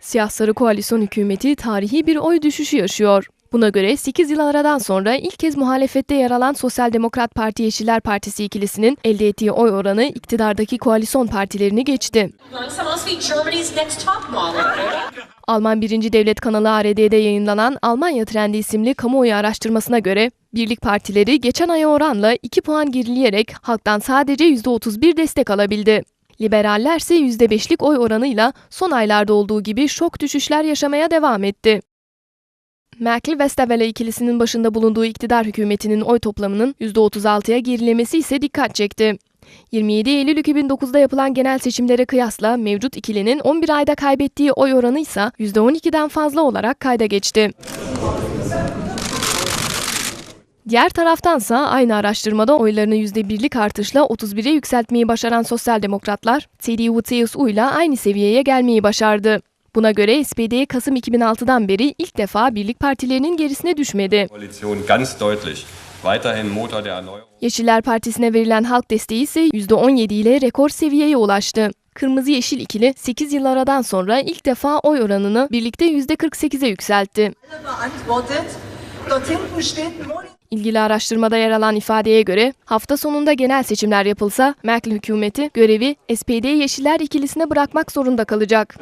Siyah Sarı Koalisyon hükümeti tarihi bir oy düşüşü yaşıyor. Buna göre 8 yıl aradan sonra ilk kez muhalefette yer alan Sosyal Demokrat Parti Yeşiller Partisi ikilisinin elde ettiği oy oranı iktidardaki koalisyon partilerini geçti. Alman 1. Devlet kanalı ARD'de yayınlanan Almanya Trendi isimli kamuoyu araştırmasına göre birlik partileri geçen aya oranla 2 puan gerileyerek halktan sadece %31 destek alabildi. Liberaller ise %5'lik oy oranıyla son aylarda olduğu gibi şok düşüşler yaşamaya devam etti. Merkel-Westerwelle ikilisinin başında bulunduğu iktidar hükümetinin oy toplamının %36'ya gerilemesi ise dikkat çekti. 27 Eylül 2009'da yapılan genel seçimlere kıyasla mevcut ikilinin 11 ayda kaybettiği oy oranı ise %12'den fazla olarak kayda geçti. Diğer taraftansa aynı araştırmada oylarını %1'lik artışla 31'e yükseltmeyi başaran sosyal demokratlar, CDU-CSU ile aynı seviyeye gelmeyi başardı. Buna göre SPD Kasım 2006'dan beri ilk defa birlik partilerinin gerisine düşmedi. Yeşiller Partisi'ne verilen halk desteği ise %17 ile rekor seviyeye ulaştı. Kırmızı Yeşil ikili 8 yıl aradan sonra ilk defa oy oranını birlikte %48'e yükseltti. İlgili araştırmada yer alan ifadeye göre hafta sonunda genel seçimler yapılsa Merkel hükümeti görevi SPD Yeşiller ikilisine bırakmak zorunda kalacak.